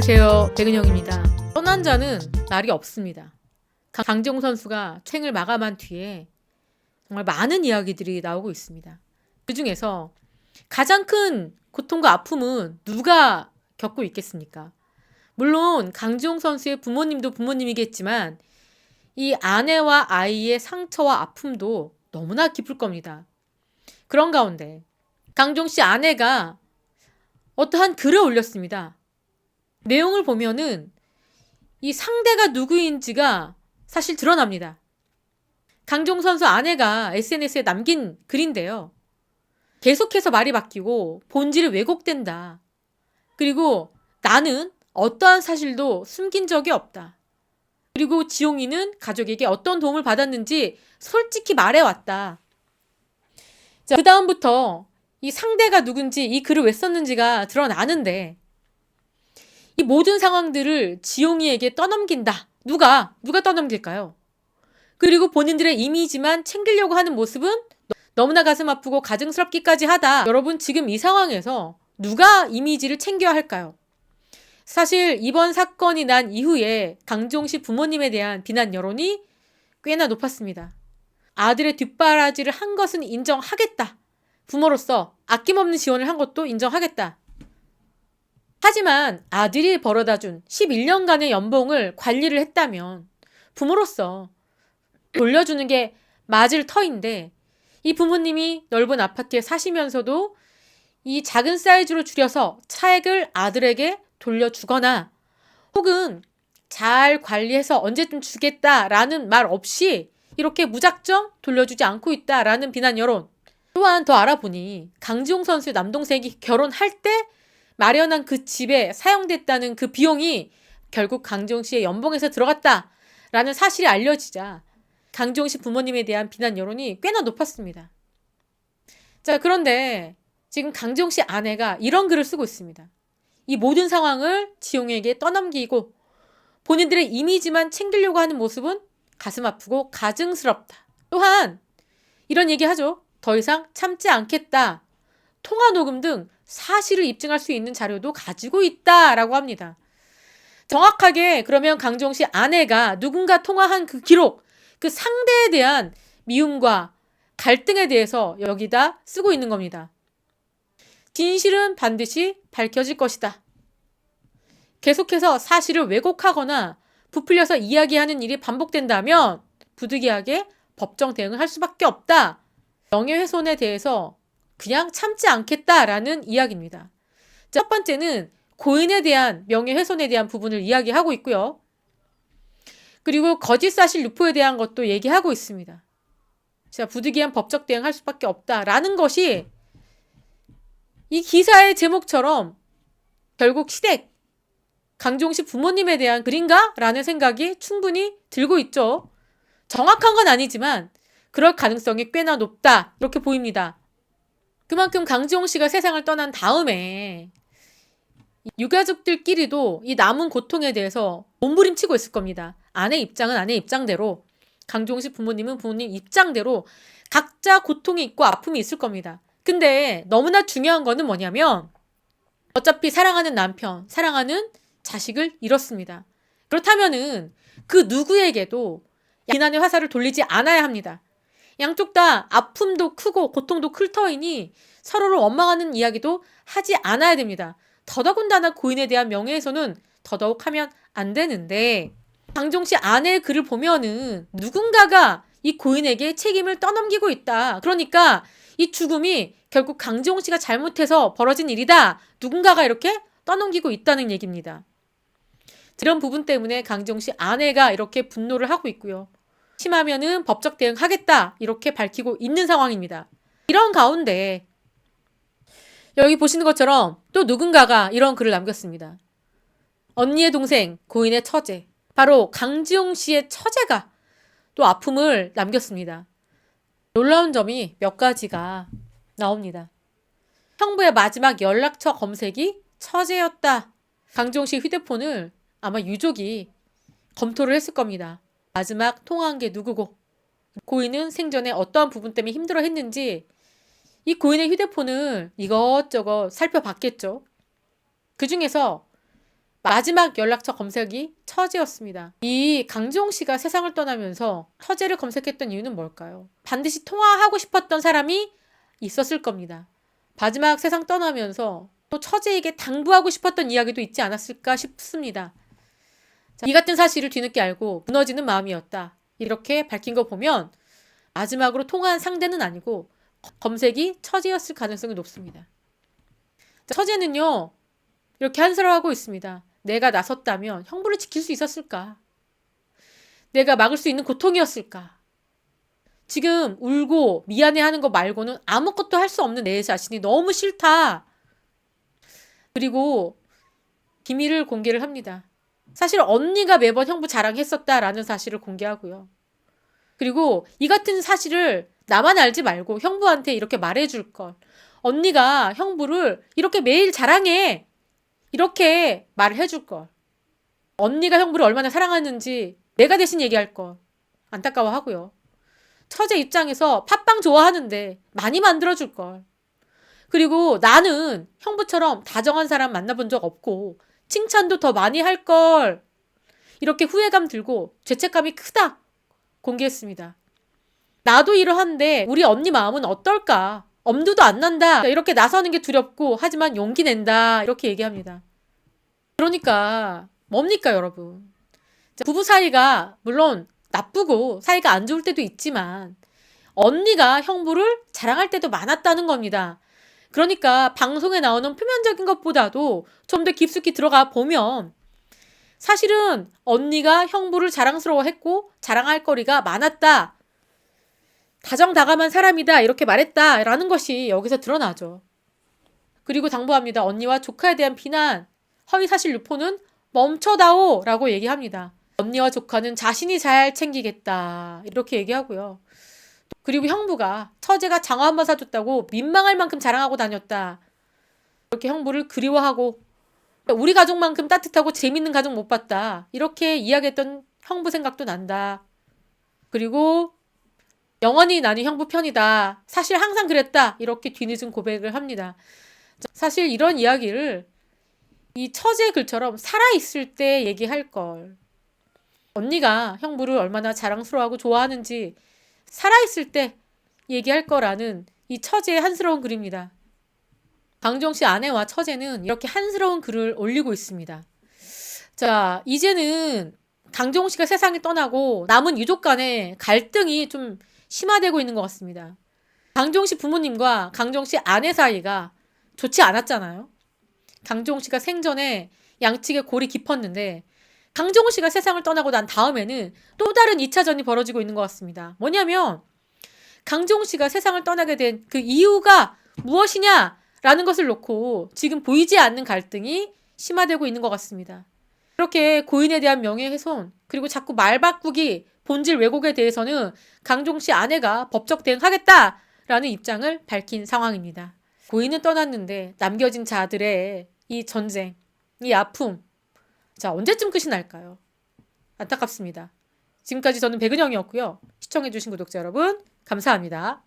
안녕하세요. 백은영입니다. 떠난 자는 날이 없습니다. 강- 강정호 선수가 챙을 마감한 뒤에 정말 많은 이야기들이 나오고 있습니다. 그 중에서 가장 큰 고통과 아픔은 누가 겪고 있겠습니까? 물론 강지용 선수의 부모님도 부모님이겠지만 이 아내와 아이의 상처와 아픔도 너무나 깊을 겁니다. 그런 가운데 강종 씨 아내가 어떠한 글을 올렸습니다. 내용을 보면은 이 상대가 누구인지가 사실 드러납니다. 강종 선수 아내가 SNS에 남긴 글인데요. 계속해서 말이 바뀌고 본질이 왜곡된다. 그리고 나는 어떠한 사실도 숨긴 적이 없다. 그리고 지용이는 가족에게 어떤 도움을 받았는지 솔직히 말해왔다. 자, 그 다음부터 이 상대가 누군지 이 글을 왜 썼는지가 드러나는데 이 모든 상황들을 지용이에게 떠넘긴다. 누가? 누가 떠넘길까요? 그리고 본인들의 이미지만 챙기려고 하는 모습은 너무나 가슴 아프고 가증스럽기까지 하다. 여러분 지금 이 상황에서 누가 이미지를 챙겨야 할까요? 사실 이번 사건이 난 이후에 강종 씨 부모님에 대한 비난 여론이 꽤나 높았습니다. 아들의 뒷바라지를 한 것은 인정하겠다. 부모로서 아낌없는 지원을 한 것도 인정하겠다. 하지만 아들이 벌어다 준 11년간의 연봉을 관리를 했다면 부모로서 돌려주는 게 맞을 터인데 이 부모님이 넓은 아파트에 사시면서도 이 작은 사이즈로 줄여서 차액을 아들에게 돌려주거나 혹은 잘 관리해서 언제쯤 주겠다라는 말 없이 이렇게 무작정 돌려주지 않고 있다라는 비난 여론. 또한 더 알아보니 강지용 선수의 남동생이 결혼할 때 마련한 그 집에 사용됐다는 그 비용이 결국 강지용 씨의 연봉에서 들어갔다라는 사실이 알려지자 강지용 씨 부모님에 대한 비난 여론이 꽤나 높았습니다. 자, 그런데 지금 강지용 씨 아내가 이런 글을 쓰고 있습니다. 이 모든 상황을 지용에게 떠넘기고 본인들의 이미지만 챙기려고 하는 모습은 가슴 아프고 가증스럽다. 또한 이런 얘기 하죠. 더 이상 참지 않겠다. 통화 녹음 등 사실을 입증할 수 있는 자료도 가지고 있다라고 합니다. 정확하게 그러면 강정 씨 아내가 누군가 통화한 그 기록, 그 상대에 대한 미움과 갈등에 대해서 여기다 쓰고 있는 겁니다. 진실은 반드시 밝혀질 것이다. 계속해서 사실을 왜곡하거나 부풀려서 이야기하는 일이 반복된다면 부득이하게 법정 대응을 할 수밖에 없다. 명예훼손에 대해서 그냥 참지 않겠다라는 이야기입니다. 첫 번째는 고인에 대한 명예훼손에 대한 부분을 이야기하고 있고요. 그리고 거짓 사실 유포에 대한 것도 얘기하고 있습니다. 자, 부득이한 법적 대응할 수밖에 없다라는 것이 이 기사의 제목처럼 결국 시댁 강종식 부모님에 대한 글인가? 라는 생각이 충분히 들고 있죠. 정확한 건 아니지만 그럴 가능성이 꽤나 높다. 이렇게 보입니다. 그만큼 강지용 씨가 세상을 떠난 다음에 유가족들끼리도 이 남은 고통에 대해서 몸부림치고 있을 겁니다. 아내 입장은 아내 입장대로, 강지용 씨 부모님은 부모님 입장대로 각자 고통이 있고 아픔이 있을 겁니다. 근데 너무나 중요한 거는 뭐냐면 어차피 사랑하는 남편, 사랑하는 자식을 잃었습니다. 그렇다면은 그 누구에게도 비난의 화살을 돌리지 않아야 합니다. 양쪽 다 아픔도 크고 고통도 클 터이니 서로를 원망하는 이야기도 하지 않아야 됩니다. 더더군다나 고인에 대한 명예훼손은 더더욱 하면 안 되는데 강종 씨 아내의 글을 보면은 누군가가 이 고인에게 책임을 떠넘기고 있다. 그러니까 이 죽음이 결국 강지용 씨가 잘못해서 벌어진 일이다. 누군가가 이렇게 떠넘기고 있다는 얘기입니다. 이런 부분 때문에 강지용 씨 아내가 이렇게 분노를 하고 있고요. 심하면은 법적 대응하겠다. 이렇게 밝히고 있는 상황입니다. 이런 가운데 여기 보시는 것처럼 또 누군가가 이런 글을 남겼습니다. 언니의 동생, 고인의 처제, 바로 강지용 씨의 처제가 또 아픔을 남겼습니다. 놀라운 점이 몇 가지가 나옵니다. 형부의 마지막 연락처 검색이 처제였다. 강지용 씨 휴대폰을 아마 유족이 검토를 했을 겁니다. 마지막 통화한 게 누구고 고인은 생전에 어떠한 부분 때문에 힘들어 했는지 이 고인의 휴대폰을 이것저것 살펴봤겠죠. 그 중에서 마지막 연락처 검색이 처제였습니다. 이 강지용 씨가 세상을 떠나면서 처제를 검색했던 이유는 뭘까요? 반드시 통화하고 싶었던 사람이 있었을 겁니다. 마지막 세상 떠나면서 또 처제에게 당부하고 싶었던 이야기도 있지 않았을까 싶습니다. 자, 이 같은 사실을 뒤늦게 알고 무너지는 마음이었다. 이렇게 밝힌 거 보면 마지막으로 통화한 상대는 아니고 검색이 처제였을 가능성이 높습니다. 자, 처제는요, 이렇게 한스러워하고 있습니다. 내가 나섰다면 형부를 지킬 수 있었을까? 내가 막을 수 있는 고통이었을까? 지금 울고 미안해 하는 거 말고는 아무것도 할 수 없는 내 자신이 너무 싫다. 그리고 기밀을 공개를 합니다. 사실 언니가 매번 형부 자랑했었다라는 사실을 공개하고요. 그리고 이 같은 사실을 나만 알지 말고 형부한테 이렇게 말해줄 걸. 언니가 형부를 이렇게 매일 자랑해. 이렇게 말을 해줄 걸. 언니가 형부를 얼마나 사랑하는지 내가 대신 얘기할 걸. 안타까워 하고요. 처제 입장에서 팥빵 좋아하는데 많이 만들어줄 걸. 그리고 나는 형부처럼 다정한 사람 만나본 적 없고 칭찬도 더 많이 할 걸. 이렇게 후회감 들고 죄책감이 크다. 공개했습니다. 나도 이러한데 우리 언니 마음은 어떨까? 엄두도 안 난다. 이렇게 나서는 게 두렵고 하지만 용기 낸다. 이렇게 얘기합니다. 그러니까 뭡니까 여러분? 부부 사이가 물론 나쁘고 사이가 안 좋을 때도 있지만 언니가 형부를 자랑할 때도 많았다는 겁니다. 그러니까 방송에 나오는 표면적인 것보다도 좀 더 깊숙이 들어가 보면 사실은 언니가 형부를 자랑스러워했고 자랑할 거리가 많았다. 다정다감한 사람이다. 이렇게 말했다 라는 것이 여기서 드러나죠. 그리고 당부합니다. 언니와 조카에 대한 비난, 허위사실 유포는 멈춰다오 라고 얘기합니다. 언니와 조카는 자신이 잘 챙기겠다. 이렇게 얘기하고요. 그리고 형부가 처제가 장화 한 번 사줬다고 민망할 만큼 자랑하고 다녔다. 이렇게 형부를 그리워하고 우리 가족만큼 따뜻하고 재밌는 가족 못 봤다. 이렇게 이야기했던 형부 생각도 난다. 그리고 영원히 나는 형부 편이다. 사실 항상 그랬다. 이렇게 뒤늦은 고백을 합니다. 사실 이런 이야기를 이 처제 글처럼 살아있을 때 얘기할 걸. 언니가 형부를 얼마나 자랑스러워하고 좋아하는지 살아있을 때 얘기할 거라는 이 처제의 한스러운 글입니다. 강정 씨 아내와 처제는 이렇게 한스러운 글을 올리고 있습니다. 자, 이제는 강정 씨가 세상에 떠나고 남은 유족 간의 갈등이 좀 심화되고 있는 것 같습니다. 강정 씨 부모님과 강정 씨 아내 사이가 좋지 않았잖아요. 강정 씨가 생전에 양측의 골이 깊었는데 강정호 씨가 세상을 떠나고 난 다음에는 또 다른 2차전이 벌어지고 있는 것 같습니다. 뭐냐면 강정호 씨가 세상을 떠나게 된 그 이유가 무엇이냐라는 것을 놓고 지금 보이지 않는 갈등이 심화되고 있는 것 같습니다. 이렇게 고인에 대한 명예훼손 그리고 자꾸 말 바꾸기 본질 왜곡에 대해서는 강종 씨 아내가 법적 대응하겠다라는 입장을 밝힌 상황입니다. 고인은 떠났는데 남겨진 자들의 이 전쟁, 이 아픔, 자, 언제쯤 끝이 날까요? 안타깝습니다. 지금까지 저는 백은영이었고요. 시청해주신 구독자 여러분, 감사합니다.